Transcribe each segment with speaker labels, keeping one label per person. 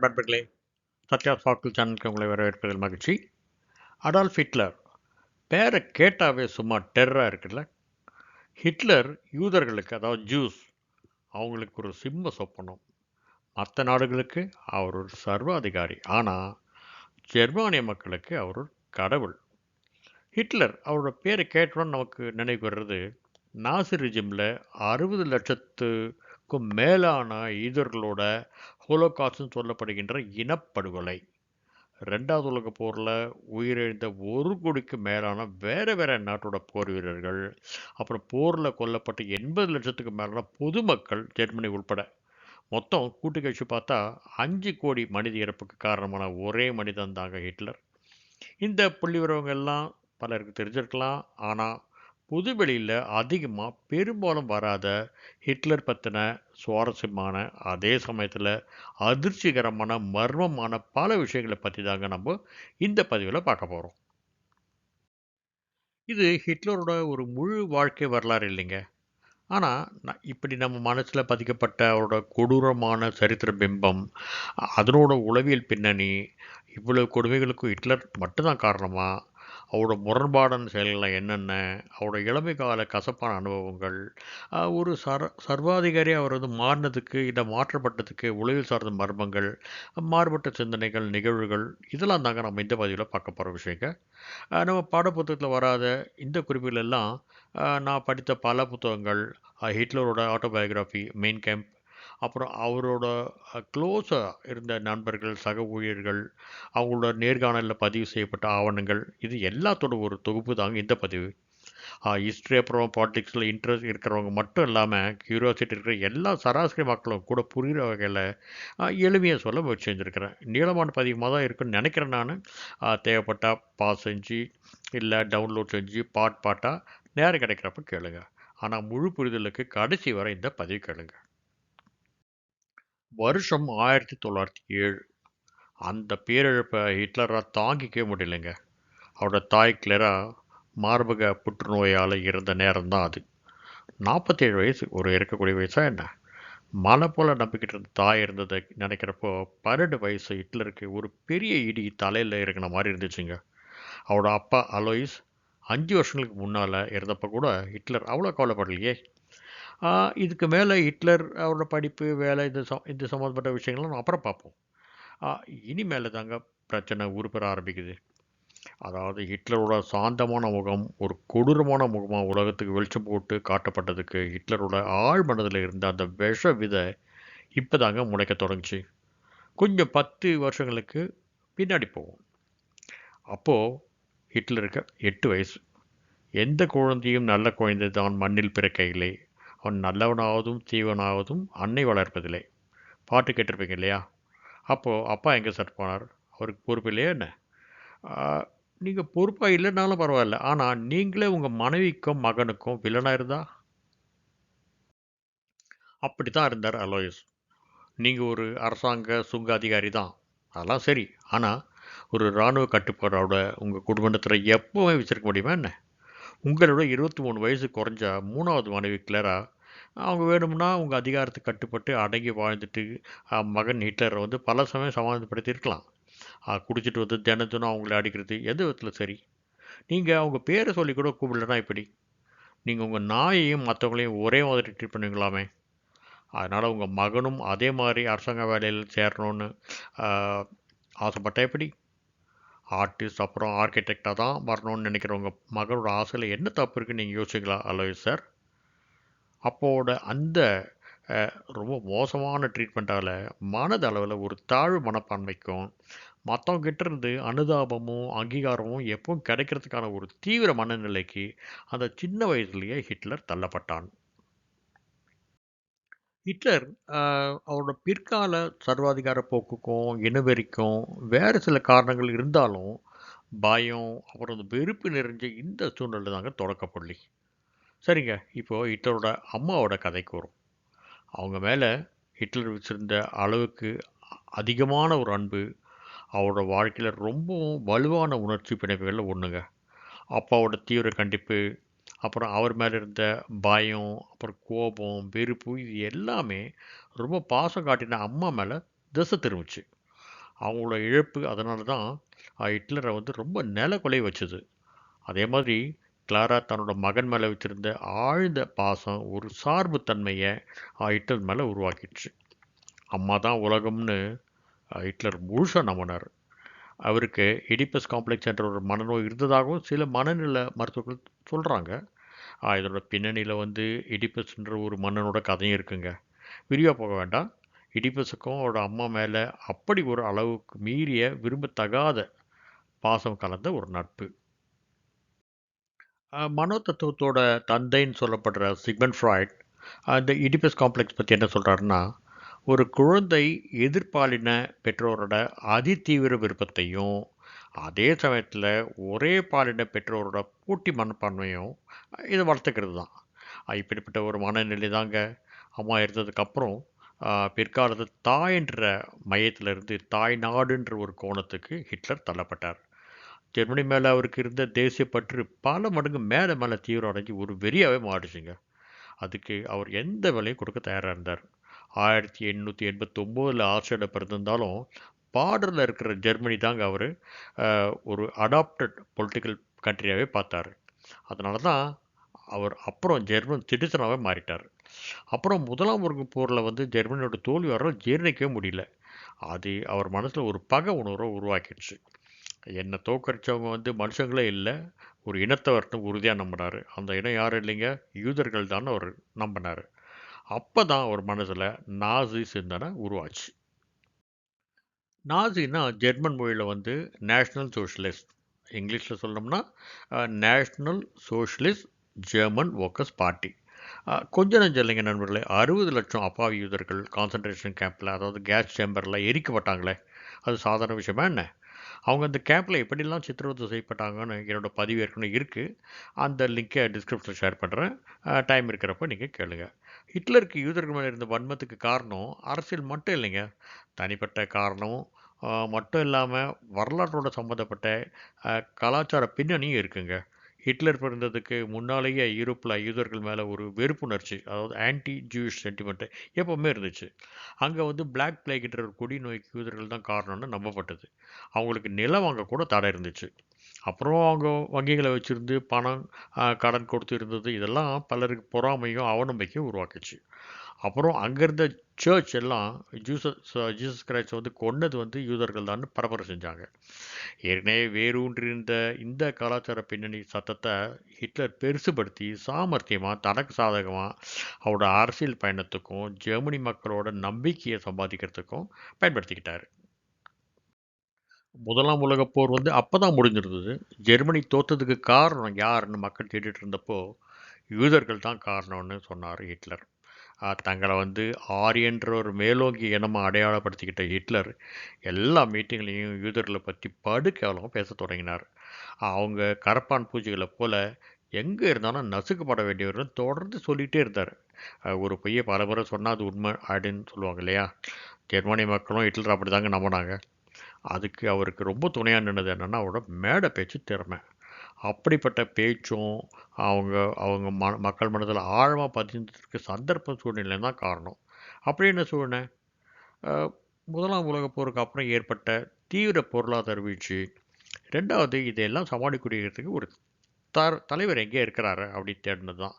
Speaker 1: நண்பர்களே சத்யா சாக்கிள் சேனலுக்கு உங்களை வரவேற்பதில் மகிழ்ச்சி. அடால்ஃப் ஹிட்லர் பேரை கேட்டாவே சும்மா டெர்ராக இருக்குல்ல? ஹிட்லர் யூதர்களுக்கு அதாவது ஜூஸ் அவங்களுக்கு ஒரு சிம்ம சொப்பனம். மற்ற நாடுகளுக்கு அவர் ஒரு சர்வாதிகாரி. ஆனால் ஜெர்மானிய மக்களுக்கு அவர் ஒரு கடவுள். ஹிட்லர் அவரோட பேரை கேட்டோன்னு நமக்கு நினைவு வர்றது நாசிரிஜிமில் அறுபது லட்சத்து லட்சத்துக்கும் மேலான யூதர்களோட ஹோலோகாஸ்ட்னு சொல்லப்படுகின்ற இனப்படுகொலை. ரெண்டாவது உலக போரில் உயிரிழந்த ஒரு கோடிக்கு மேலான வேறு வேறு நாட்டோட போர் வீரர்கள் அப்புறம் போரில் கொல்லப்பட்ட எண்பது லட்சத்துக்கு மேலான பொதுமக்கள் ஜெர்மனி உட்பட மொத்தம் கூட்டு கழிச்சு பார்த்தா அஞ்சு கோடி மனித இறப்புக்கு காரணமான ஒரே மனிதன் தாங்க ஹிட்லர். இந்த புள்ளி எல்லாம் பலருக்கு தெரிஞ்சிருக்கலாம். ஆனால் புதுவெளியில் அதிகமாக பெரும்பாலும் வராத ஹிட்லர் பற்றின சுவாரஸ்யமான அதே சமயத்தில் அதிர்ச்சிகரமான மர்மமான பல விஷயங்களை பற்றி தாங்க நம்ம இந்த பதிவில் பார்க்க போகிறோம் இது ஹிட்லரோட ஒரு முழு வாழ்க்கை வரலாறு இல்லைங்க. ஆனால் இப்படி நம்ம மனசில் பதிக்கப்பட்ட அவரோட கொடூரமான சரித்திர பிம்பம் அதனோட உளவியல் பின்னணி இவ்வளவு கொடுமைகளுக்கும் ஹிட்லர் மட்டும்தான் காரணமாக அவரோட முரண்பாடான செயல்கள் என்னென்ன? அவரோட இளமை கால கசப்பான அனுபவங்கள். ஒரு சர சர்வாதிகாரி அவர் வந்து மாறினதுக்கு இந்த மாற்றப்பட்டதுக்கு உளவில் சார்ந்த மர்மங்கள் மாறுபட்ட சிந்தனைகள் நிகழ்வுகள் இதெல்லாம் தாங்க நம்ம இந்த பதிவில் பார்க்க போகிற விஷயங்க. நம்ம பாடப்புத்தகத்தில் வராத இந்த குறிப்புகள் எல்லாம் நான் படித்த பல புத்தகங்கள் ஹிட்லரோட ஆட்டோபயோகிராஃபி மெயின் கேம்ப் அப்புறம் அவரோட க்ளோஸாக இருந்த நண்பர்கள் சக ஊழியர்கள் அவங்களோட நேர்காணலில் பதிவு செய்யப்பட்ட ஆவணங்கள் இது எல்லாத்தோட ஒரு தொகுப்பு தாங்க இந்த பதிவு. ஹிஸ்ட்ரி அப்புறம் பாலிடிக்ஸில் இன்ட்ரெஸ்ட் இருக்கிறவங்க மட்டும் இல்லாமல் க்யூரியாசிட்டி இருக்கிற எல்லா சராசரி மக்களும் கூட புரிகிற வகையில் எளிமையாக சொல்ல முயற்சி செஞ்சுருக்கிறேன். நீளமான பதிவுமாக தான் இருக்குன்னு நினைக்கிறேன் நான். தேவைப்பட்டால் பாஸ் செஞ்சு இல்லை டவுன்லோட் செஞ்சு பாட் பாட்டாக நேரம் கிடைக்கிறப்ப கேளுங்க. ஆனால் முழு புரிதலுக்கு கடைசி வரை இந்த பதிவு கேளுங்கள் வருஷம் ஆயிரத்தி தொள்ளாயிரத்தி ஏழு. அந்த பேரிழப்பை ஹிட்லராக தாங்கிக்கவே முடியலைங்க. அவரோட தாய் கிளரா மார்பக புற்றுநோயால் இறந்த நேரம்தான் அது. நாற்பத்தேழு வயசு ஒரு இருக்கக்கூடிய வயசா என்ன? மலை போல் நம்பிக்கிட்டு இருந்த தாய் இருந்ததை நினைக்கிறப்போ பன்னெண்டு வயசு ஹிட்லருக்கு ஒரு பெரிய இடி தலையில் இருக்கிற மாதிரி இருந்துச்சுங்க. அவரோட அப்பா அலோயிஸ் அஞ்சு வருஷங்களுக்கு முன்னால் இருந்தப்போ கூட ஹிட்லர் அவ்வளோ கவலைப்படலையே. இதுக்கு மேலே ஹிட்லர் அவரோட படிப்பு வேலை இது ச இது சம்மந்தப்பட்ட விஷயங்கள்லாம் நம்ம அப்புறம் பார்ப்போம். இனிமேல் தாங்க பிரச்சனை உருப்பெற ஆரம்பிக்குது. அதாவது ஹிட்லரோட சாந்தமான முகம் ஒரு கொடூரமான முகமாக உலகத்துக்கு வெளிச்சம் போட்டு காட்டப்பட்டதுக்கு ஹிட்லரோட ஆழ் மனதில் இருந்த அந்த விஷ விதை இப்போ தாங்க முளைக்க தொடங்குச்சு. கொஞ்சம் பத்து வருஷங்களுக்கு பின்னாடி போகும். அப்போது ஹிட்லருக்கு எட்டு வயசு. எந்த குழந்தையும் நல்ல குழந்தை தான் மண்ணில் பிறக்கையிலே. அவன் நல்லவனாவதும் தீவனாவதும் அன்னை வளர்ப்பதில்லை. பாட்டு கேட்டிருப்பீங்க இல்லையா? அப்போது அப்பா எங்கே சார் போனார்? அவருக்கு பொறுப்பு இல்லையா என்ன? நீங்கள் பொறுப்பாக இல்லைனாலும் பரவாயில்ல. ஆனால் நீங்களே உங்கள் மனைவிக்கும் மகனுக்கும் வில்லனாக இருந்தா? அப்படி தான் இருந்தார் அலோயஸ் நீங்கள் ஒரு அரசாங்க சுங்க அதிகாரி தான். அதெல்லாம் சரி. ஆனால் ஒரு இராணுவ கட்டுப்பாடோட உங்கள் குடும்பத்தில் எப்போவுமே வச்சுருக்க முடியுமா என்ன? உங்களோட இருபத்தி மூணு வயசு குறைஞ்சா மூணாவது மனைவி கிளரா அவங்க வேணும்னா உங்கள் அதிகாரத்துக்கு கட்டுப்பட்டு அடங்கி வாழ்ந்துட்டு மகன் ஹிட்லரை வந்து பல சமயம் சமாதானப்படுத்தியிருக்கலாம் குடிச்சிட்டு வந்து தினத்தினும் தினம் அவங்கள அடிக்கிறது எந்த விதத்தில் சரி? நீங்கள் அவங்க பேரை சொல்லி கூட கூப்பிடலனா இப்படி நீங்கள் உங்கள் நாயையும் மற்றவங்களையும் ஒரே மாதிரி ட்ரீட் பண்ணுவீங்களாமே? அதனால் உங்கள் மகனும் அதே மாதிரி அரசாங்க வேலையில் சேரணும்னு ஆசைப்பட்டா எப்படி? ஆர்டிஸ்ட் அப்புறம் ஆர்கிடெக்டாக தான் வரணும்னு நினைக்கிறவங்க மகளோட ஆசையில் என்ன தப்பு இருக்குன்னு நீங்கள் யோசிக்கலாம் அலோய் சார் அப்போட அந்த ரொம்ப மோசமான ட்ரீட்மெண்ட்டால் மனதளவில் ஒரு தாழ்வு மனப்பான்மைக்கும் மற்றவங்கிட்ட இருந்து அனுதாபமும் அங்கீகாரமும் எப்பவும் கிடைக்கிறதுக்கான ஒரு தீவிர மனநிலைக்கு அந்த சின்ன வயசுலேயே ஹிட்லர் தள்ளப்பட்டான். ஹிட்லர் அவரோட பிற்கால சர்வாதிகார போக்குக்கும் இனவெறிக்கும் வேறு சில காரணங்கள் இருந்தாலும் பயம் அப்புறம் அந்த வெறுப்பு நிறைஞ்ச இந்த சூழ்நிலை தாங்க தொடக்கப்பள்ளி. சரிங்க இப்போது ஹிட்லரோட அம்மாவோட கதைக்கு வரும் அவங்க மேலே ஹிட்லர் வச்சுருந்த அளவுக்கு அதிகமான ஒரு அன்பு அவரோட வாழ்க்கையில் ரொம்பவும் வலுவான உணர்ச்சி பிணைப்புகளில் ஒன்றுங்க அப்பாவோட தீவிர கண்டிப்பு அப்புறம் அவர் மேலே இருந்த பயம் அப்புறம் கோபம் வெறுப்பு இது எல்லாமே ரொம்ப பாசம் காட்டின அம்மா மேலே திசை திரும்பிச்சு. அவங்களோட இழப்பு அதனால தான் ஹிட்லரை வந்து ரொம்ப நில கொலை வச்சுது. அதே மாதிரி கிளாரா தன்னோட மகன் மேலே வச்சிருந்த ஆழ்ந்த பாசம் ஒரு சார்பு தன்மையை ஹிட்லர் மேலே உருவாக்கிடுச்சு. அம்மா தான் உலகம்னு ஹிட்லர் முழுசாக நம்பினார். அவருக்கு எடிப்பஸ் காம்ப்ளெக்ஸ் என்ற ஒரு மனநோய் இருந்ததாகவும் சில மனநில மருத்துவர்கள் சொல்கிறாங்க இதோட பின்னணியில் வந்து எடிப்பஸ்ன்ற ஒரு மன்னனோட கதையும் இருக்குங்க. விரிவாக போக வேண்டாம். இடிப்பஸுக்கும் அவரோட அம்மா மேலே அப்படி ஒரு அளவுக்கு மீறிய விரும்பத்தகாத பாசம் கலந்த ஒரு நட்பு. மனோ தத்துவத்தோட தந்தைன்னு சொல்லப்படுற சிக்மன் ஃப்ராய்ட் அந்த இடிபஸ் காம்ப்ளெக்ஸ் பற்றி என்ன சொல்கிறாருன்னா ஒரு குழந்தை எதிர்பாலின பெற்றோரோட அதிதீவிர விருப்பத்தையும் அதே சமயத்தில் ஒரே பாலின பெற்றோரோட போட்டி மனப்பான்மையும் இதை வளர்த்துக்கிறது தான் இப்படிப்பட்ட ஒரு மனநிலை தாங்க அம்மா இருந்ததுக்கப்புறம் பிற்காலத்து தாயன்ற மையத்திலிருந்து தாய் நாடுன்ற ஒரு கோணத்துக்கு ஹிட்லர் தள்ளப்பட்டார். ஜெர்மனி மேலே அவருக்கு இருந்த தேசிய பற்று பல மடங்கு மேலே மேலே தீவிரம் அடைஞ்சு ஒரு வெறியாகவே மாறிச்சுங்க அதுக்கு அவர் எந்த விலையும் கொடுக்க தயாராக இருந்தார். ஆயிரத்தி எண்ணூற்றி எண்பத்தொம்போதில் ஆஸ்திரேலியா பிறந்திருந்தாலும் பார்டரில் இருக்கிற ஜெர்மனி தாங்க அவர். ஒரு அடாப்டட் பொலிட்டிக்கல் கண்ட்ரியாகவே பார்த்தார். அதனால தான் அவர் அப்புறம் ஜெர்மன் சிட்டிசனாகவே மாறிட்டார். அப்புறம் முதலாம் உலக போரில் வந்து ஜெர்மனியோட தோல்வி வரால் ஜீரணிக்கவே முடியல. அது அவர் மனசில் ஒரு பகை உணர்வை உருவாக்கிடுச்சு. என்னை தோக்கடிச்சவங்க வந்து மனுஷங்களே இல்லை ஒரு இனத்தவர்னு உறுதியாக நம்பினார். அந்த இனம் யாரும் இல்லைங்க? யூதர்கள் தான் அவர் நம்பினார். அப்போ தான் அவர் மனசில் நாசி சிந்தனை உருவாச்சு. நாசின்னா ஜெர்மன் மொழியில் வந்து நேஷ்னல் சோஷலிஸ்ட். இங்கிலீஷில் சொல்லணும்னா national socialist German workers party. கொஞ்சம் நஞ்சம் இல்லைங்க நண்பர்களே அறுபது லட்சம் அப்பாவி யூதர்கள் கான்சன்ட்ரேஷன் கேம்பில் அதாவது கேஸ் சேம்பரில் எரிக்கப்பட்டாங்களே அது சாதாரண விஷயமா என்ன? அவங்க அந்த கேம்பில் எப்படிலாம் சித்திரவதை செய்யப்பட்டாங்கன்னு என்னோடய பதிவு ஏற்கனவே இருக்குது அந்த லிங்க்கை டிஸ்கிரிப்ஷனில் ஷேர் பண்ணுறேன் டைம் இருக்கிறப்ப நீங்கள் கேளுங்கள் ஹிட்லருக்கு யூதர்கள் மேலே இருந்த வன்மத்துக்கு காரணம் அரசியல் மட்டும் இல்லைங்க. தனிப்பட்ட காரணம் மட்டும் இல்லாமல் வரலாற்றோட சம்மந்தப்பட்ட கலாச்சார பின்னணியும் இருக்குங்க. ஹிட்லர் பிறந்ததுக்கு முன்னாலேயே யூரோப்பில் யூதர்கள் மேலே ஒரு வெறுப்புணர்ச்சி அதாவது ஆன்டி ஜூயிஷ் சென்டிமெண்ட்டு எப்போவுமே இருந்துச்சு. அங்கே வந்து பிளாக் பிளேக்ன்ற ஒரு கொடி நோய்க்கு யூதர்கள் தான் காரணம்னு நம்பப்பட்டது. அவங்களுக்கு நிலம் வாங்க கூட தடை இருந்துச்சு. அப்புறம் அவங்க வங்கிகளை வச்சுருந்து பணம் கடன் கொடுத்து இருந்தது இதெல்லாம் பலருக்கு பொறாமையும் அவநம்பிக்கையும் உருவாக்குச்சு. அப்புறம் அங்கே இருந்த சர்ச் எல்லாம் ஜூசஸ் ஜீசஸ் கிரைஸ்ட் வந்து கொன்னது வந்து யூதர்கள் தான் பரபரம் செஞ்சாங்க. ஏற்கனவே வேரூன்றிருந்த இந்த கலாச்சார பின்னணி சத்தத்தை ஹிட்லர் பெருசுபடுத்தி சாமர்த்தியமாக தனக்கு சாதகமாக அவரோட அரசியல் பயணத்துக்கும் ஜெர்மனி மக்களோட நம்பிக்கையை சம்பாதிக்கிறதுக்கும் பயன்படுத்திக்கிட்டார். முதலாம் உலகப் போர் வந்து அப்போ தான் முடிஞ்சிருந்தது. ஜெர்மனி தோத்ததுக்கு காரணம் யாருன்னு மக்கள் தேடிட்டு இருந்தப்போ யூதர்கள் தான் காரணம்னு சொன்னார் ஹிட்லர். தங்களை வந்து ஆரியன்ற ஒரு மேலோங்கி இனமாக அடையாளப்படுத்திக்கிட்ட ஹிட்லர் எல்லா மீட்டிங்லேயும் யூதர்களை பற்றி படு கேவலமாக பேச தொடங்கினார். அவங்க கரப்பான் பூஜைகளை போல் எங்கே இருந்தாலும் நசுக்கப்பட வேண்டியவர்கள் தொடர்ந்து சொல்லிகிட்டே இருந்தார். ஒரு பையன் பல முறை சொன்னால் அது உண்மை அப்படின்னு சொல்லுவாங்க இல்லையா? ஜெர்மனி மக்களும் ஹிட்லர் அப்படி தாங்க நம்பினாங்க. அதுக்கு அவருக்கு ரொம்ப துணையாக நின்னது என்னென்னா அவரோட மேடை பேச்சு திறமை. அப்படிப்பட்ட பேச்சும் அவங்க அவங்க ம மக்கள் மனதில் ஆழமாக பதிந்ததுக்கு சந்தர்ப்ப சூழ்நிலை தான் காரணம். அப்படி என்ன சூழ்நிலை? முதலாம் உலகப் போருக்கு அப்புறம் ஏற்பட்ட தீவிர பொருளாதார வீழ்ச்சி. ரெண்டாவது இதையெல்லாம் சமாளிக்கூடியதுக்கு ஒரு தர் தலைவர் எங்கே இருக்கிறாரு அப்படின்னு தேடினது தான்.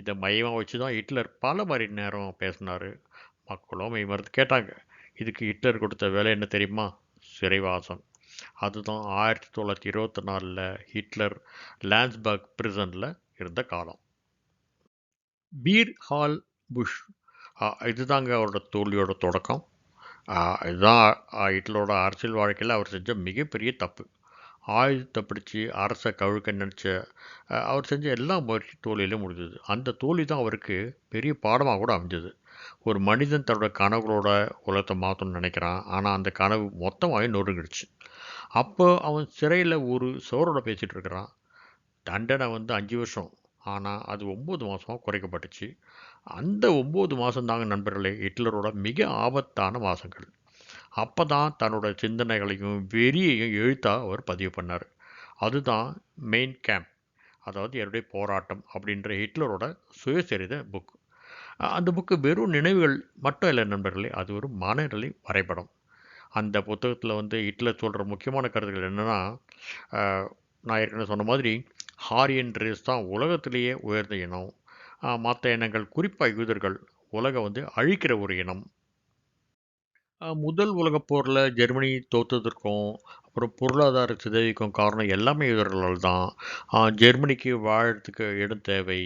Speaker 1: இதை மையமாக வச்சு தான் ஹிட்லர் பல மணி நேரம் பேசினார். மக்களும் மெய் மருந்து கேட்டாங்க இதுக்கு ஹிட்லர் கொடுத்த வேலை என்ன தெரியுமா? சிறைவாசம். அதுதான் ஆயிரத்தி தொள்ளாயிரத்தி இருபத்தி நாலில் ஹிட்லர் லேண்ட்ஸ்பர்க் பிரிசனில் இருந்த காலம். Beer hall putsch. இதுதாங்க அவரோட தோல்வியோட தொடக்கம். இதுதான் ஹிட்லரோட அரசியல் வாழ்க்கையில் அவர் செஞ்ச மிகப்பெரிய தப்பு. ஆயுதத்தை பிடிச்சி அரசை கழுக்க நினச்ச அவர் செஞ்ச எல்லா முயற்சி தோல்வியிலும் முடிஞ்சது. அந்த தோல்வி தான் அவருக்கு பெரிய பாடமாக கூட அமைஞ்சது. ஒரு மனிதன் தன்னோட கனவுகளோட உலகத்தை மாற்றணும்னு நினைக்கிறான். ஆனால் அந்த கனவு மொத்தமாகவே நொறுங்கிடுச்சு. அப்போ அவன் சிறையில் ஒரு சோரோட பேசிகிட்டு இருக்கிறான். தண்டனை வந்து அஞ்சு வருஷம். ஆனால் அது ஒம்பது மாதமாக குறைக்கப்பட்டுச்சு. அந்த ஒம்பது மாதம் தாங்க நண்பர்களே ஹிட்லரோட மிக ஆபத்தான மாதங்கள் அப்போ தான் தன்னோட சிந்தனைகளையும் வெறியையும் எழுத்தாக அவர் பதிவு பண்ணார். அதுதான் மெயின் கேம்ப் அதாவது என்னுடைய போராட்டம் அப்படின்ற ஹிட்லரோட சுயசரித புக் அந்த புக்கு வெறும் நினைவுகள் மட்டும் இல்லை நண்பர்களே அது ஒரு மனநிலை வரைபடம். அந்த புத்தகத்தில் வந்து ஹிட்லர் சொல்கிற முக்கியமான கருத்துக்கள் என்னென்னா நான் ஏற்கனவே சொன்ன மாதிரி ஹாரியன் ரேஸ் தான் உலகத்திலேயே உயர்ந்த இனம். மற்ற இனங்கள் குறிப்பாக யூதர்கள் உலகம் வந்து அழிக்கிற ஒரு இனம். முதல் உலகப் போரில் ஜெர்மனி தோத்ததற்கும் அப்புறம் பொருளாதார சிதைவுக்கும் காரணம் எல்லாமே யூதர்களால் தான். ஜெர்மனிக்கு வாழறதுக்கு இடம் தேவை.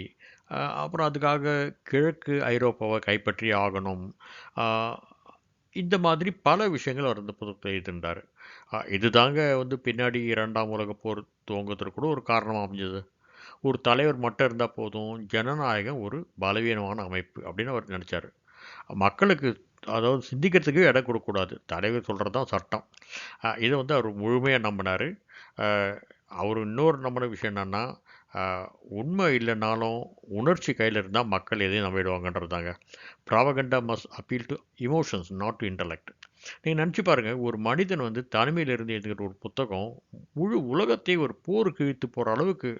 Speaker 1: அப்புறம் அதுக்காக கிழக்கு ஐரோப்பாவை கைப்பற்றி ஆகணும். இந்த மாதிரி பல விஷயங்கள் அவர் இந்த புத்தகத்தில் எழுதிருந்தார் இது தாங்க வந்து பின்னாடி இரண்டாம் உலக போர் துவங்குறதுக்கு கூட ஒரு காரணமாக அமைஞ்சது. ஒரு தலைவர் மட்டும் இருந்தால் போதும் ஜனநாயகம் ஒரு பலவீனமான அமைப்பு அப்படின்னு அவர் நினச்சார். மக்களுக்கு அதாவது சிந்திக்கிறதுக்கு இடம் கொடுக்கக்கூடாது. தலைவர் சொல்கிறது தான் சட்டம் இதை வந்து அவர் முழுமையாக நம்பினார். அவர் இன்னொரு நம்பின விஷயம் என்னென்னா உண்மை இல்லைனாலும் உணர்ச்சி கையில் இருந்தால் மக்கள் எதையும் நம்பிடுவாங்கன்றதாங்க propaganda must appeal to emotions not to intellect நீங்கள் நினச்சி பாருங்கள் ஒரு மனிதன் வந்து தனிமையிலிருந்து எழுதுகிற ஒரு புத்தகம் முழு உலகத்தையும் ஒரு போருக்கு இழுத்து போகிற அளவுக்கு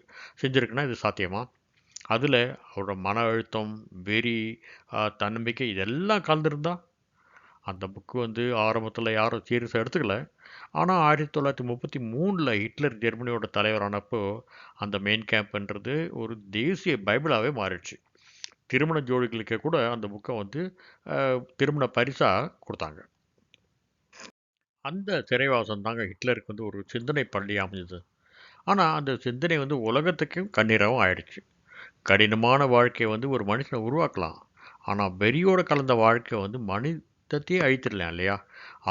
Speaker 1: செஞ்சுருக்குன்னா இது சாத்தியமா? அதில் அவரோட மன அழுத்தம் வெறி தன்னம்பிக்கை இதெல்லாம் கலந்துருந்தா? அந்த புக்கு வந்து ஆரம்பத்தில் யாரும் சீரியஸாக எடுத்துக்கல. ஆனால் ஆயிரத்தி தொள்ளாயிரத்தி முப்பத்தி மூணில் ஹிட்லர் ஜெர்மனியோட தலைவரானப்போ அந்த மெயின் கேம்ப்ன்றது ஒரு தேசிய பைபிளாகவே மாறிடுச்சு. திருமண ஜோடிகளுக்கு கூட அந்த புக்கை வந்து திருமண பரிசாக கொடுத்தாங்க. அந்த சிறைவாசம் தாங்க ஹிட்லருக்கு வந்து ஒரு சிந்தனை பள்ளி அமைஞ்சது. ஆனால் அந்த சிந்தனை வந்து உலகத்துக்கும் கண்ணீராகவும் ஆயிடுச்சு. கடினமான வாழ்க்கையை வந்து ஒரு மனுஷனை உருவாக்கலாம். ஆனால் வெறியோடு கலந்த வாழ்க்கை வந்து மனிதத்தையே அழித்திடலாம் இல்லையா?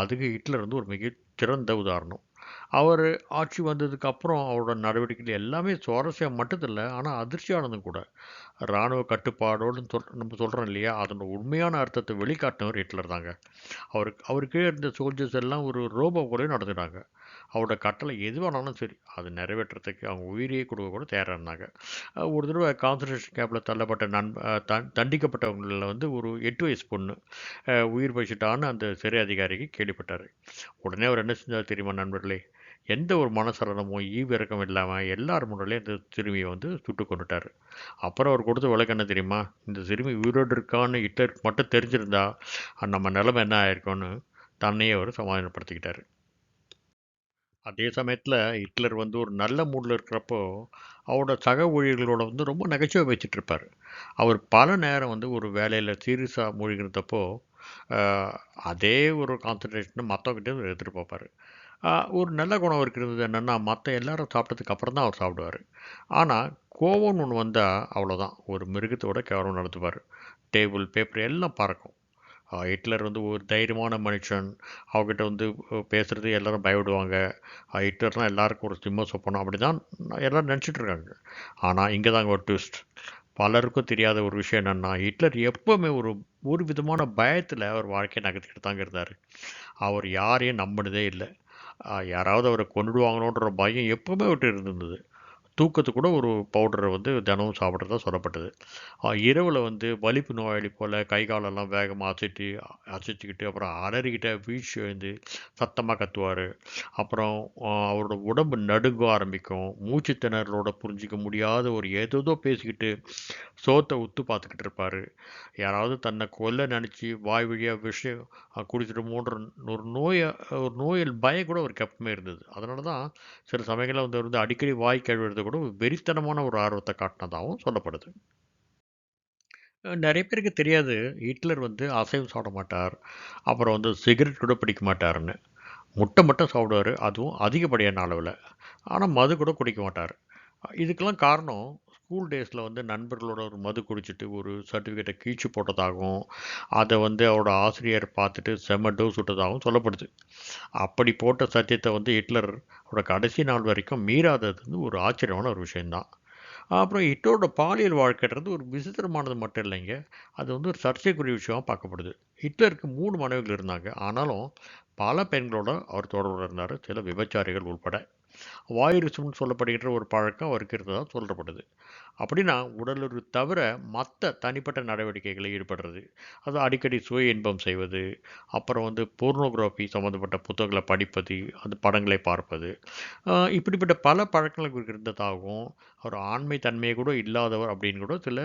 Speaker 1: அதுக்கு ஹிட்லர் வந்து ஒரு மிக சிறந்த உதாரணம். அவர் ஆட்சி வந்ததுக்கு அப்புறம் அவரோட நடவடிக்கைகள் எல்லாமே சுவாரஸ்யம் மட்டுமில்ல ஆனால் அதிர்ச்சியானதும் கூட. இராணுவ கட்டுப்பாடோடு சொல் நம்ம சொல்கிறோம் இல்லையா? அதனோட உண்மையான அர்த்தத்தை வெளிக்காட்டினவர் ஹிட்லர் தாங்க. அவருக்கு அவருக்கே இருந்த சோல்ஜர்ஸ் எல்லாம் ஒரு ரோபோ போல நடந்துட்டாங்க. அவரோட கட்டளை எதுவானாலும் சரி அது நிறைவேற்றுறதுக்கு அவங்க உயிரியை கொடுக்க கூட தயாராக இருந்தாங்க ஒரு தடவை கான்சன்ட்ரேஷன் கேம்பில் தள்ளப்பட்ட நண் தண்டிக்கப்பட்டவங்களில் வந்து ஒரு எட்டு வயசு பொண்ணு உயிர் பயிச்சுட்டான்னு அந்த சிறை அதிகாரிக்கு கேள்விப்பட்டார். உடனே அவர் என்ன செஞ்சார் தெரியுமா நண்பர்களே? எந்த ஒரு மனசலனமோ ஈவிரக்கம் இல்லாமல் எல்லார் முன்னாலே இந்த சிறுமியை வந்து சுட்டு கொண்டுட்டார் அப்புறம் அவர் கொடுத்த விளக்கு என்ன தெரியுமா? இந்த சிறுமி உயிரோடு இருக்கான்னு ஹிட்லருக்கு மட்டும் தெரிஞ்சிருந்தா நம்ம நிலைமை என்ன ஆயிருக்கோன்னு தன்னையே அவர் சமாதானப்படுத்திக்கிட்டார். அதே சமயத்தில் ஹிட்லர் வந்து ஒரு நல்ல மூடில் இருக்கிறப்போ அவரோட சக ஊழியர்களோட வந்து ரொம்ப நகைச்சுவை வச்சிட்ருப்பார் அவர் பல நேரம் வந்து ஒரு வேலையில் சீரியஸாக மூழ்கினதப்போ அதே ஒரு கான்சன்ட்ரேஷனை மற்றவங்கிட்ட எடுத்துகிட்டு பார்ப்பார் ஒரு நல்ல குணம் இருக்கிறது என்னென்னா மற்ற எல்லாரும் சாப்பிட்டதுக்கு அப்புறம் தான் அவர் சாப்பிடுவார். ஆனால் கோவம்னு ஒன்று வந்தால் அவ்வளோதான் ஒரு மிருகத்தோட கேவலம் நடத்துவார். டேபிள் பேப்பர் எல்லாம் பறக்கும். ஹிட்லர் வந்து ஒரு தைரியமான மனுஷன். அவகிட்ட வந்து பேசுகிறது எல்லோரும் பயப்படுவாங்க. ஹிட்லர்னால் ஹிட்லர்லாம் எல்லாருக்கும் ஒரு சிம்ம சொப்பனம். அப்படி தான் எல்லாரும் நினச்சிட்டு இருக்காங்க. ஆனால் இங்கே தாங்க ஒரு ட்விஸ்ட் பலருக்கும் தெரியாத ஒரு விஷயம் என்னென்னா ஹிட்லர் எப்போவுமே ஒரு ஒரு விதமான பயத்தில் அவர் வாழ்க்கையை நகர்த்திக்கிட்டு தாங்க இருந்தார். அவர் யாரையும் நம்பினதே இல்லை. யாராவது அவரை கொண்டுடுவாங்களோன்ற பயம் எப்போவுமே விட்டு இருந்தது தூக்கத்துக்கு கூட ஒரு பவுடரை வந்து தினமும் சாப்பிட்றதா சொல்லப்பட்டது. இரவில் வந்து வலிப்பு நோயாளி போல் கை காலெல்லாம் வேகமாக அசைட்டு அசைச்சிக்கிட்டு அப்புறம் அலறிக்கிட்ட வீழ்ச்சி எழுந்து சத்தமாக கத்துவார். அப்புறம் அவரோட உடம்பு நடுங்க ஆரம்பிக்கும். மூச்சு திணறலோட புரிஞ்சிக்க முடியாத ஒரு ஏதோதோ பேசிக்கிட்டு சோத்தை உத்து பார்த்துக்கிட்டு இருப்பார். யாராவது தன்னை கொல்ல நினச்சி வாய் வழியாக விஷயம் குடிச்சிட்டு மூன்ற ஒரு நோயை ஒரு நோயில் பயம் கூட அவருக்கு எப்பவுமே இருந்தது. அதனால தான் சில சமயங்களில் வந்து வந்து அடிக்கடி வாய் கழுவுறது கூட வெறித்தனமான ஒரு ஆர்வத்தை காட்டினதாகவும் சொல்லப்படுது. நிறைய பேருக்கு தெரியாது ஹிட்லர் வந்து அசைவம் சாப்பிட மாட்டார் அப்புறம் வந்து சிகரெட் கூட பிடிக்க மாட்டாருன்னு. முட்டை மட்டும் சாப்பிடுவார் அதுவும் அதிகப்படியான அளவில். ஆனால் மது கூட குடிக்க மாட்டார். இதுக்கெல்லாம் காரணம் ஸ்கூல் டேஸில் வந்து நண்பர்களோட ஒரு மது குடிச்சிட்டு ஒரு சர்டிஃபிகேட்டை கீழ்ச்சி போட்டதாகவும் அதை வந்து அவரோட ஆசிரியர் பார்த்துட்டு செம்ம டோஸ் விட்டதாகவும் சொல்லப்படுது. அப்படி போட்ட சத்தியத்தை வந்து ஹிட்லர் அவரோட கடைசி நாள் வரைக்கும் மீறாதது வந்து ஒரு ஆச்சரியமான ஒரு விஷயந்தான் அப்புறம் ஹிட்லரோட பாலியல் வாழ்க்கைன்றது ஒரு விசித்திரமானது மட்டும் இல்லைங்க. அது வந்து ஒரு சர்ச்சைக்குரிய விஷயமாக பார்க்கப்படுது. ஹிட்லருக்கு மூணு மனைவிகள் இருந்தாங்க. ஆனாலும் பல பெண்களோட அவர் தொடர்பு இருந்தார். சில விபச்சாரிகள் உள்பட. வாயுரிசம்னு சொல்லப்படுகின்ற ஒரு பழக்கம் அவருக்கு இருந்ததாக சொல்லப்படுது. அப்படின்னா உடலுறு தவிர மற்ற தனிப்பட்ட நடவடிக்கைகளில் ஈடுபடுறது. அது அடிக்கடி சுய இன்பம் செய்வது அப்புறம் வந்து போர்னோகிராஃபி சம்மந்தப்பட்ட புத்தகங்களை படிப்பது அந்த படங்களை பார்ப்பது. இப்படிப்பட்ட பல பழக்கங்கள் இருந்ததாகவும் அவர் ஆண்மை தன்மையை கூட இல்லாதவர் அப்படின்னு கூட சில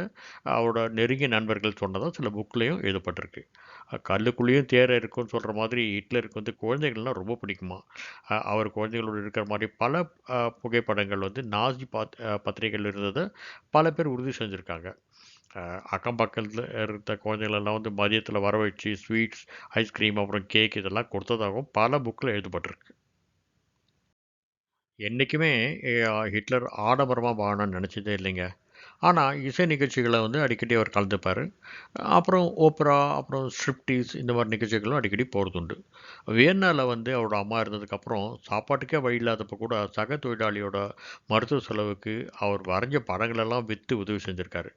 Speaker 1: அவரோட நெருங்கிய நண்பர்கள் சொன்னதாக சில புக்லேயும் எழுதப்பட்டிருக்கு. கல்லுக்குள்ளேயும் தேர இருக்கும்னு சொல்கிற மாதிரி ஹிட்லருக்கு வந்து குழந்தைகள்லாம் ரொம்ப பிடிக்குமா? அவர் குழந்தைகளோடு இருக்கிற மாதிரி பல புகைப்படங்கள் வந்து நாசி பாத் பத்திரிகைகள் இருந்ததை பல பேர் உறுதி செஞ்சுருக்காங்க. அக்கம் பக்கத்தில் இருந்த குழந்தைகளெல்லாம் வந்து மதியத்தில் வர வச்சு ஸ்வீட்ஸ் ஐஸ்கிரீம் அப்புறம் கேக் இதெல்லாம் கொடுத்ததாகவும் பல புக்கில் எழுதப்பட்டிருக்கு. என்றைக்குமே ஹிட்லர் ஆடம்பரமாக வாழணும்னு நினச்சதே இல்லைங்க. ஆனால் இசை நிகழ்ச்சிகளை வந்து அடிக்கடி அவர் கலந்துப்பார். அப்புறம் ஓப்ரா அப்புறம் ஸ்ட்ரிப்டீஸ் இந்த மாதிரி நிகழ்ச்சிகளும் அடிக்கடி போகிறதுண்டு வியன்னாவில் வந்து அவரோட அம்மா இருந்ததுக்கப்புறம் சாப்பாட்டுக்கே வழி இல்லாதப்போ கூட சக தொழிலாளியோட மருத்துவ செலவுக்கு அவர் வரைஞ்ச படங்களெல்லாம் விற்று உதவி செஞ்சுருக்காரு.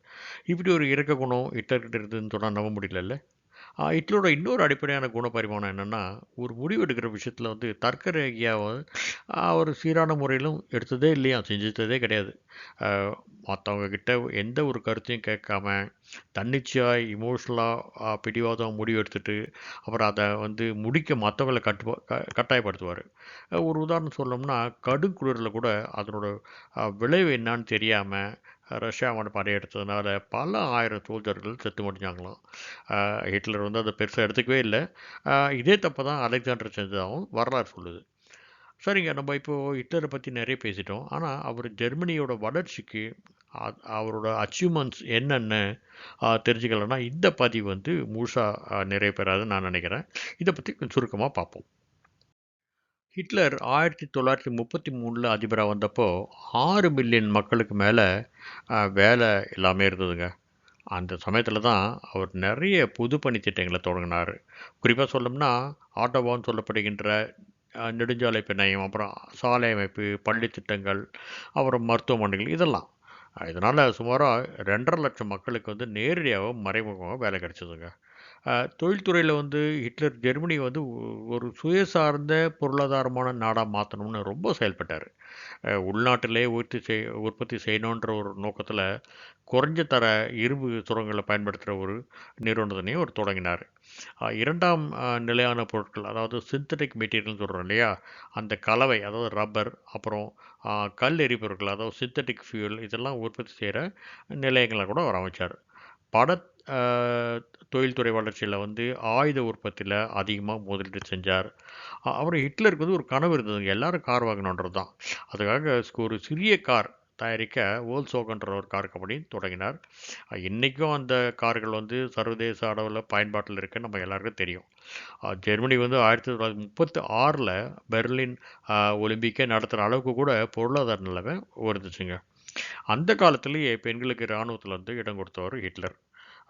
Speaker 1: இப்படி ஒரு இறக்க குணம் ஹிட்லர்கிட்ட இருந்ததுன்னு சொன்னால் நம்ப முடியலல்ல? ஆ, ஹிட்லரோட இன்னொரு அடிப்படையான குணப்பரிமாணம் என்னென்னா ஒரு முடிவு எடுக்கிற விஷயத்தில் வந்து தர்க்க ரேகியாக அவர் சீரான முறையிலும் எடுத்ததே இல்லையா? செஞ்சதே கிடையாது. மற்றவங்கக்கிட்ட எந்த ஒரு கருத்தையும் கேட்காம தன்னிச்சையாக இமோஷ்னலாக பிடிவாதம் முடிவு எடுத்துட்டு அப்புறம் அதை வந்து முடிக்க மற்றவங்களை கட்டு க கட்டாயப்படுத்துவார். ஒரு உதாரணம் சொல்லணும்னா கடும் குளிரில் கூட அதனோட விளைவு என்னான்னு தெரியாமல் ரஷ்யாவோட படையெடுத்ததுனால பல ஆயிரம் தூதர்கள் செத்து முடிஞ்சாங்களாம். ஹிட்லர் வந்து அதை பெருசாக எடுத்துக்கவே இல்லை. இதே தப்பை தான் அலெக்சாண்டர் செஞ்சதாகவும் வரலாறு சொல்லுது. சரிங்க நம்ம இப்போது ஹிட்லரை பற்றி நிறைய பேசிட்டோம். ஆனால் அவர் ஜெர்மனியோட வளர்ச்சிக்கு அ- அவரோட அச்சீவ்மெண்ட்ஸ் என்னென்ன தெரிஞ்சுக்கலன்னா இந்த பதிவு வந்து முழுசாக நிறைய பெறாதுன்னு நான் நினைக்கிறேன். இதை பற்றி கொஞ்சம் சுருக்கமாக பார்ப்போம். ஹிட்லர் ஆயிரத்தி தொள்ளாயிரத்தி முப்பத்தி மூணில் அதிபராக வந்தப்போ ஆறு மில்லியன் மக்களுக்கு மேலே வேலை எல்லாமே இருந்ததுங்க. அந்த சமயத்தில் தான் அவர் நிறைய பொது பணி திட்டங்களை தொடங்கினார். குறிப்பாக சொல்லணும்னா ஆட்டோவான்னு சொல்லப்படுகின்ற நெடுஞ்சாலை பிணையம் அப்புறம் சாலை அமைப்பு பள்ளி திட்டங்கள் அப்புறம் மருத்துவமனைகள் இதெல்லாம். இதனால் சுமாராக ரெண்டரை லட்சம் மக்களுக்கு வந்து நேரடியாகவும் மறைமுகமாக வேலை கிடைச்சதுங்க. தொழில்துறையில் வந்து ஹிட்லர் ஜெர்மனி வந்து ஒரு சுயசார்ந்த பொருளாதாரமான நாடாக மாற்றணும்னு ரொம்ப செயல்பட்டார். உள்நாட்டிலே உற்பத்தி செய் உற்பத்தி செய்யணுன்ற ஒரு நோக்கத்தில் குறைஞ்ச தர இரும்பு சுரங்களை பயன்படுத்துகிற ஒரு நிறுவனத்தினையும் அவர் தொடங்கினார். இரண்டாம் நிலையான பொருட்கள் அதாவது சிந்தட்டிக் மெட்டீரியல்னு சொல்கிறோம் இல்லையா? அந்த கலவை அதாவது ரப்பர் அப்புறம் கல் எரிபொருட்கள் அதாவது சிந்தட்டிக் ஃபியூல் இதெல்லாம் உற்பத்தி செய்கிற நிலையங்களை கூட அவர் அமைச்சார். பட தொழில்துறை வளர்ச்சியில் வந்து ஆயுத உற்பத்தியில் அதிகமாக முதலீடு செஞ்சார். அவர் ஹிட்லருக்கு வந்து ஒரு கனவு இருந்ததுங்க. எல்லாரும் கார் வாங்கணுன்றது தான். அதுக்காக ஒரு சிறிய கார் தயாரிக்க ஓல்சோகன்ற ஒரு கார் கம்பெனி தொடங்கினார். இன்றைக்கும் அந்த கார்கள் வந்து சர்வதேச அளவில் பயன்பாட்டில் இருக்குன்னு நம்ம எல்லாருக்கும் தெரியும். ஜெர்மனி வந்து ஆயிரத்தி தொள்ளாயிரத்தி முப்பத்தி ஆறில் பெர்லின் ஒலிம்பிக்கை நடத்துகிற அளவுக்கு கூட பொருளாதார நிலைமை இருந்துச்சுங்க அந்த காலத்திலேயே பெண்களுக்கு இராணுவத்தில் வந்து இடம் கொடுத்தவர் ஹிட்லர்.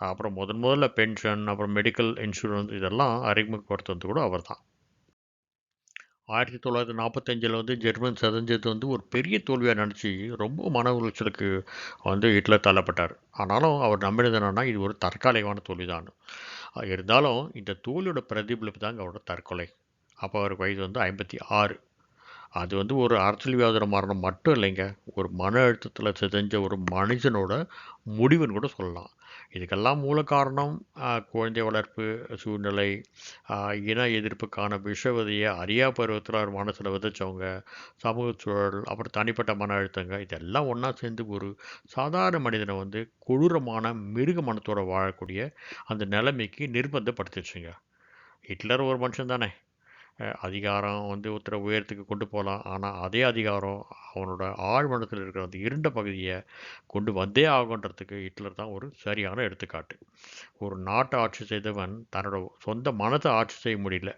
Speaker 1: அப்புறம் முதன் முதல்ல பென்ஷன் அப்புறம் மெடிக்கல் இன்சூரன்ஸ் இதெல்லாம் அறிமுகப்படுத்துறது கூட அவர் தான் ஆயிரத்தி தொள்ளாயிரத்தி நாற்பத்தஞ்சில் வந்து ஜெர்மன் சதஞ்சது வந்து ஒரு பெரிய தோல்வியாக நினச்சி ரொம்ப மன உளைச்சலுக்கு வந்து ஹிட்லர் தள்ளப்பட்டார். ஆனாலும் அவர் நம்பினது என்னன்னா இது ஒரு தற்காலிகமான தோல்வி தான் இருந்தாலும் இந்த தோல்வியோட பிரதிபலிப்பு தாங்க அவரோட தற்கொலை. அப்போ அவருக்கு வயது வந்து ஐம்பத்தி ஆறு. அது வந்து ஒரு அரசியல் அரசியல்வாதியோட மரணம் மட்டும் இல்லைங்க. ஒரு மன அழுத்தத்தில் சிதைஞ்ச ஒரு மனுஷனோட முடிவுன்னு கூட சொல்லலாம். இதுக்கெல்லாம் மூல காரணம் குழந்தை வளர்ப்பு சூழ்நிலை இன எதிர்ப்புக்கான விஷவதையை அறியா பருவத்தில் அவர் மனசில் விதைச்சவங்க சமூக சூழல் அப்புறம் தனிப்பட்ட மன அழுத்தங்க இதெல்லாம் ஒன்றா சேர்ந்து ஒரு சாதாரண மனிதனை வந்து கொடூரமான மிருக மனத்தோடு வாழக்கூடிய அந்த நிலைமைக்கு நிர்பந்தப்படுத்திடுச்சுங்க. ஹிட்லர் ஒரு மனுஷன் தானே. அதிகாரம் வந்து ஒருத்தரை உயரத்துக்கு கொண்டு போகலாம் ஆனால் அதே அதிகாரம் அவனோட ஆழ்மனத்தில் இருக்கிற அந்த இருண்ட பகுதியை கொண்டு வந்தே ஆகுன்றதுக்கு ஹிட்லர் தான் ஒரு சரியான எடுத்துக்காட்டு. ஒரு நாட்டை ஆட்சி செய்தவன் தன்னோட சொந்த மனத்தை ஆட்சி செய்ய முடியல.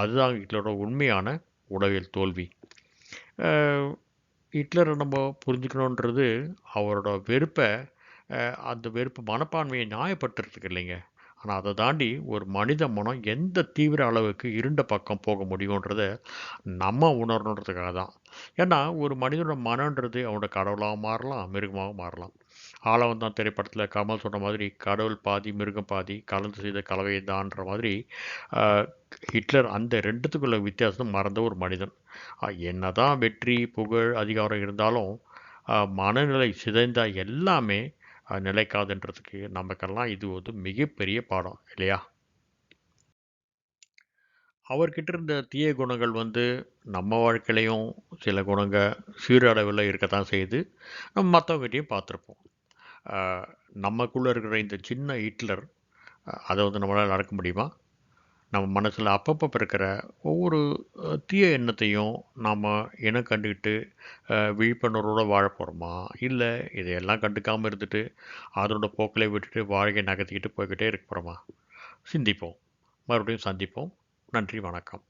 Speaker 1: அதுதான் ஹிட்லரோட உண்மையான உளவியல் தோல்வி. ஹிட்லரை நம்ம புரிஞ்சுக்கணுன்றது அவரோட வெறுப்பை அந்த வெறுப்பு மனப்பான்மையை நியாயப்படுத்துறதுக்கு இல்லைங்க. ஆனால் அதை தாண்டி ஒரு மனித மனம் எந்த தீவிர அளவுக்கு இருண்ட பக்கம் போக முடியுன்றத நம்ம உணரணுன்றதுக்காக தான். ஏன்னா ஒரு மனிதனோட மனன்றது அவனோட கடவுளாக மாறலாம் மிருகமாக மாறலாம். ஆளவந்தான் திரைப்படத்தில் கமல் சொன்ன மாதிரி கடவுள் பாதி மிருகம் பாதி கலந்து செய்த கலவை தான்ற மாதிரி ஹிட்லர் அந்த ரெண்டுத்துக்குள்ள வித்தியாசம் மறந்த ஒரு மனிதன். என்ன என்னதான் வெற்றி புகழ் அதிகாரம் இருந்தாலும் மனநிலை சிதைந்த எல்லாமே நிலைக்காதுன்றதுக்கு நமக்கெல்லாம் இது ஒரு மிகப்பெரிய பாடம் இல்லையா? அவர்கிட்ட இருந்த தீய குணங்கள் வந்து நம்ம வாழ்க்கையிலையும் சில குணங்கள் சீரளவில் இருக்கத்தான் செய்யுது. நம்ம மற்றவங்ககிட்டையும் பார்த்துருப்போம். நமக்குள்ளே இருக்கிற இந்த சின்ன ஹிட்லர் அதை வந்து நம்மளால் நடக்க முடியுமா? நம்ம மனசில் அப்பப்போ பிறக்கிற ஒவ்வொரு தீய எண்ணத்தையும் நாம் இனம் கண்டுக்கிட்டு விழிப்புணர்வோடு வாழ போகிறோமா இல்லை இதையெல்லாம் கண்டுக்காமல் இருந்துட்டு அதனோட போக்கிலே விட்டுட்டு வாழ்க்கை நகர்த்திக்கிட்டு போய்கிட்டே இருக்க போகிறோமா சிந்திப்போம். மறுபடியும் சந்திப்போம். நன்றி வணக்கம்.